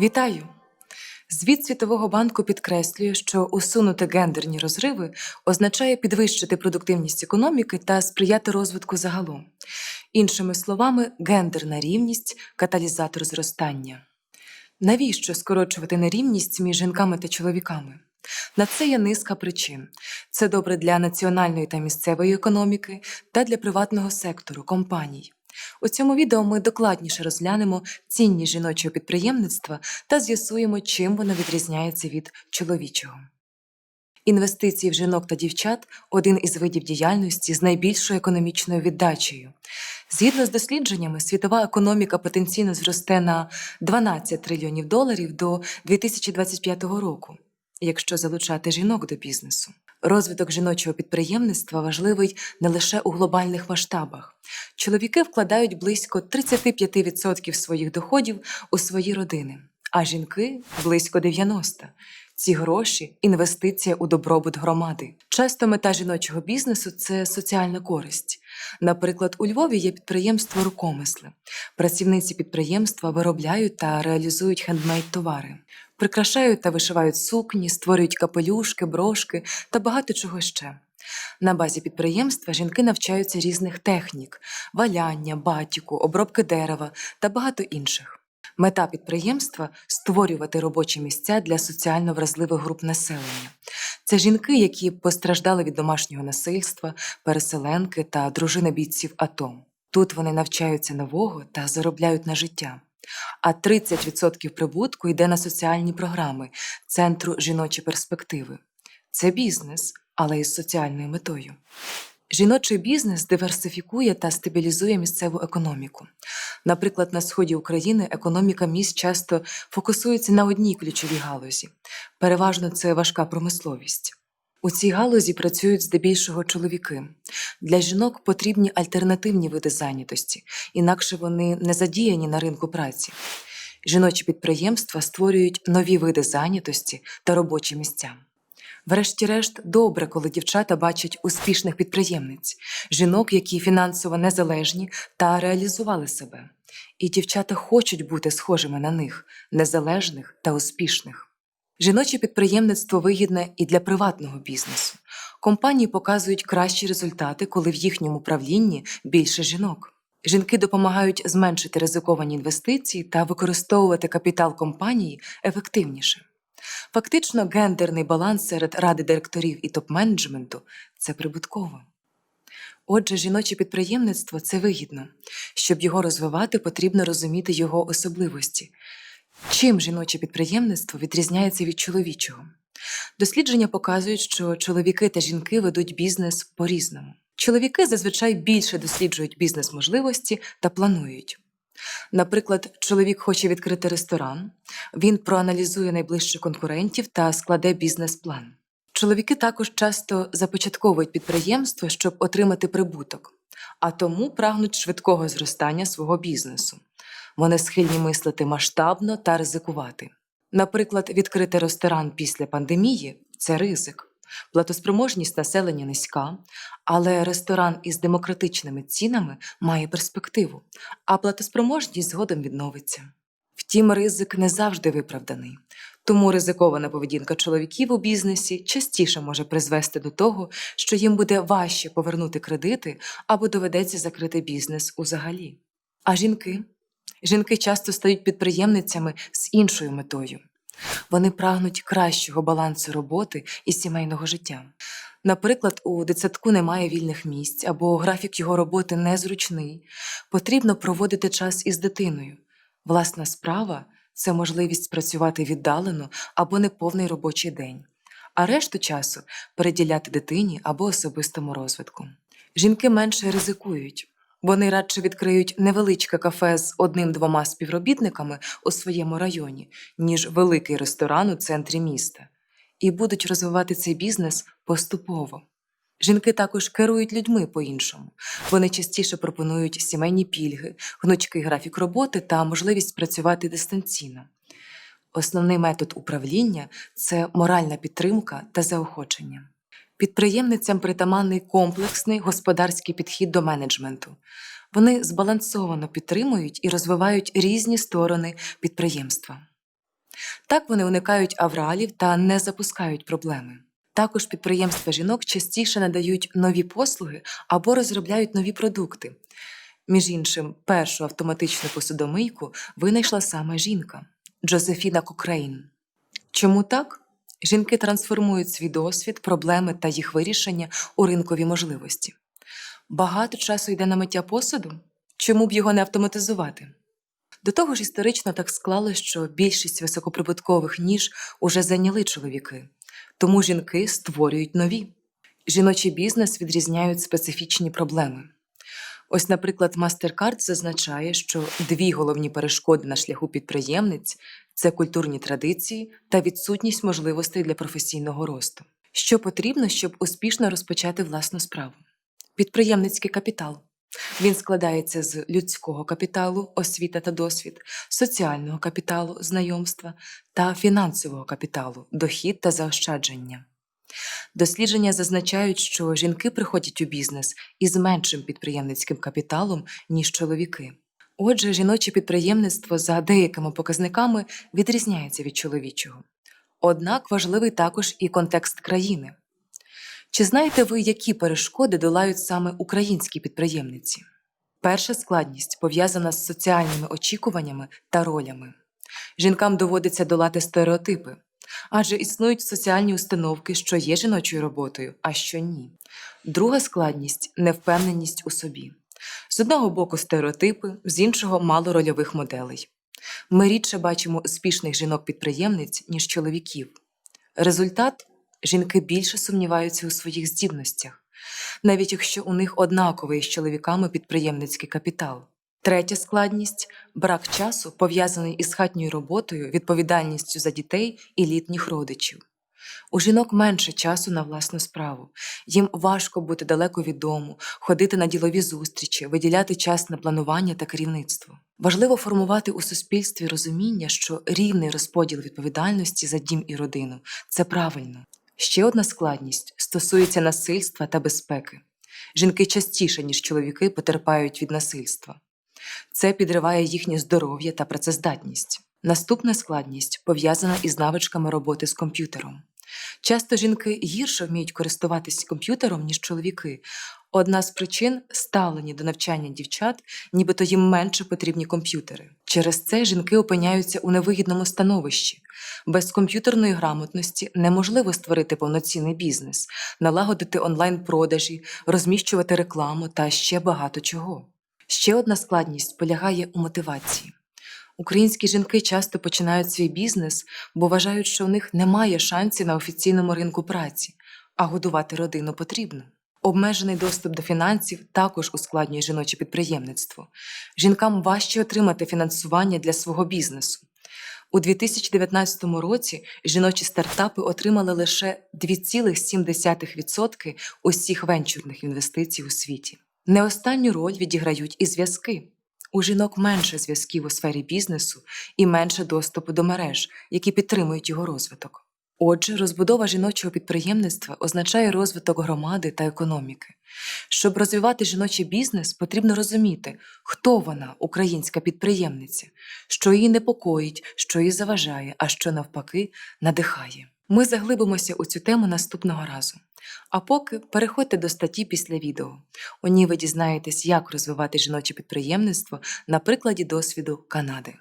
Вітаю! Звіт Світового банку підкреслює, що усунути гендерні розриви означає підвищити продуктивність економіки та сприяти розвитку загалом. Іншими словами, гендерна рівність каталізатор зростання. Навіщо скорочувати нерівність між жінками та чоловіками? На це є низка причин. Це добре для національної та місцевої економіки та для приватного сектору компаній. У цьому відео ми докладніше розглянемо цінність жіночого підприємництва та з'ясуємо, чим воно відрізняється від чоловічого. Інвестиції в жінок та дівчат один із видів діяльності з найбільшою економічною віддачею. Згідно з дослідженнями, світова економіка потенційно зросте на 12 трильйонів доларів до 2025 року, якщо залучати жінок до бізнесу. Розвиток жіночого підприємництва важливий не лише у глобальних масштабах. Чоловіки вкладають близько 35% своїх доходів у свої родини, а жінки близько 90%. Ці гроші інвестиція у добробут громади. Часто мета жіночого бізнесу це соціальна користь. Наприклад, у Львові є підприємство рукомисли. Працівниці підприємства виробляють та реалізують хендмейд товари, прикрашають та вишивають сукні, створюють капелюшки, брошки та багато чого ще. На базі підприємства жінки навчаються різних технік: валяння, батіку, обробки дерева та багато інших. Мета підприємства створювати робочі місця для соціально вразливих груп населення. Це жінки, які постраждали від домашнього насильства, переселенки та дружини бійців АТО. Тут вони навчаються нового та заробляють на життя. А 30% прибутку йде на соціальні програми Центру жіночі перспективи. Це бізнес, але із соціальною метою. Жіночий бізнес диверсифікує та стабілізує місцеву економіку. Наприклад, на сході України економіка міст часто фокусується на одній ключовій галузі. Переважно це важка промисловість. У цій галузі працюють здебільшого чоловіки. Для жінок потрібні альтернативні види зайнятості, інакше вони не задіяні на ринку праці. Жіночі підприємства створюють нові види зайнятості та робочі місця. Врешті-решт, добре, коли дівчата бачать успішних підприємниць, жінок, які фінансово незалежні та реалізували себе. І дівчата хочуть бути схожими на них, незалежних та успішних. Жіноче підприємництво вигідне і для приватного бізнесу. Компанії показують кращі результати, коли в їхньому правлінні більше жінок. Жінки допомагають зменшити ризиковані інвестиції та використовувати капітал компанії ефективніше. Фактично, гендерний баланс серед ради директорів і топ-менеджменту це прибутково. Отже, жіноче підприємництво це вигідно. Щоб його розвивати, потрібно розуміти його особливості. Чим жіноче підприємництво відрізняється від чоловічого? Дослідження показують, що чоловіки та жінки ведуть бізнес по-різному. Чоловіки зазвичай більше досліджують бізнес-можливості та планують. Наприклад, чоловік хоче відкрити ресторан, він проаналізує найближчих конкурентів та складе бізнес-план. Чоловіки також часто започатковують підприємство, щоб отримати прибуток, а тому прагнуть швидкого зростання свого бізнесу. Вони схильні мислити масштабно та ризикувати. Наприклад, відкрити ресторан після пандемії це ризик. Платоспроможність населення низька, але ресторан із демократичними цінами має перспективу, а платоспроможність згодом відновиться. Втім, ризик не завжди виправданий, тому ризикована поведінка чоловіків у бізнесі частіше може призвести до того, що їм буде важче повернути кредити або доведеться закрити бізнес узагалі. А жінки? Жінки часто стають підприємницями з іншою метою. Вони прагнуть кращого балансу роботи і сімейного життя. Наприклад, у дитсадку немає вільних місць або графік його роботи незручний. Потрібно проводити час із дитиною. Власна справа це можливість працювати віддалено або неповний робочий день, а решту часу переділяти дитині або особистому розвитку. Жінки менше ризикують. Вони радше відкриють невеличке кафе з одним-двома співробітниками у своєму районі, ніж великий ресторан у центрі міста, і будуть розвивати цей бізнес поступово. Жінки також керують людьми по-іншому. Вони частіше пропонують сімейні пільги, гнучкий графік роботи та можливість працювати дистанційно. Основний метод управління це моральна підтримка та заохочення. Підприємницям притаманний комплексний господарський підхід до менеджменту. Вони збалансовано підтримують і розвивають різні сторони підприємства. Так вони уникають авралів та не запускають проблеми. Також підприємства жінок частіше надають нові послуги або розробляють нові продукти. Між іншим, першу автоматичну посудомийку винайшла саме жінка Джозефіна Кокрейн. Чому так? Жінки трансформують свій досвід, проблеми та їх вирішення у ринкові можливості. Багато часу йде на миття посуду? Чому б його не автоматизувати? До того ж, історично так склалося, що більшість високоприбуткових ніж уже зайняли чоловіки, тому жінки створюють нові. Жіночий бізнес відрізняють специфічні проблеми. Ось, наприклад, MasterCard зазначає, що дві головні перешкоди на шляху підприємниць це культурні традиції та відсутність можливостей для професійного росту. Що потрібно, щоб успішно розпочати власну справу? Підприємницький капітал. Він складається з людського капіталу, освіта та досвід, соціального капіталу, знайомства та фінансового капіталу, дохід та заощадження. Дослідження зазначають, що жінки приходять у бізнес із меншим підприємницьким капіталом, ніж чоловіки. Отже, жіноче підприємництво за деякими показниками відрізняється від чоловічого. Однак важливий також і контекст країни. Чи знаєте ви, які перешкоди долають саме українські підприємниці? Перша складність пов'язана з соціальними очікуваннями та ролями. Жінкам доводиться долати стереотипи, адже існують соціальні установки, що є жіночою роботою, а що ні. Друга складність невпевненість у собі. З одного боку стереотипи, з іншого мало рольових моделей. Ми рідше бачимо успішних жінок-підприємниць, ніж чоловіків. Результат жінки більше сумніваються у своїх здібностях, навіть якщо у них однаковий з чоловіками підприємницький капітал. Третя складність брак часу, пов'язаний із хатньою роботою, відповідальністю за дітей і літніх родичів. У жінок менше часу на власну справу. Їм важко бути далеко від дому, ходити на ділові зустрічі, виділяти час на планування та керівництво. Важливо формувати у суспільстві розуміння, що рівний розподіл відповідальності за дім і родину це правильно. Ще одна складність стосується насильства та безпеки. Жінки частіше, ніж чоловіки, потерпають від насильства. Це підриває їхнє здоров'я та працездатність. Наступна складність пов'язана із навичками роботи з комп'ютером. Часто жінки гірше вміють користуватись комп'ютером, ніж чоловіки. Одна з причин ставлені до навчання дівчат, нібито їм менше потрібні комп'ютери. Через це жінки опиняються у невигідному становищі. Без комп'ютерної грамотності неможливо створити повноцінний бізнес, налагодити онлайн-продажі, розміщувати рекламу та ще багато чого. Ще одна складність полягає у мотивації. Українські жінки часто починають свій бізнес, бо вважають, що у них немає шансів на офіційному ринку праці, а годувати родину потрібно. Обмежений доступ до фінансів також ускладнює жіноче підприємництво. Жінкам важче отримати фінансування для свого бізнесу. У 2019 році жіночі стартапи отримали лише 2,7% усіх венчурних інвестицій у світі. Не останню роль відіграють і зв'язки. У жінок менше зв'язків у сфері бізнесу і менше доступу до мереж, які підтримують його розвиток. Отже, розбудова жіночого підприємництва означає розвиток громади та економіки. Щоб розвивати жіночий бізнес, потрібно розуміти, хто вона, українська підприємниця, що її непокоїть, що її заважає, а що навпаки надихає. Ми заглибимося у цю тему наступного разу. А поки переходьте до статті після відео. У ній ви дізнаєтесь, як розвивати жіноче підприємництво на прикладі досвіду Канади.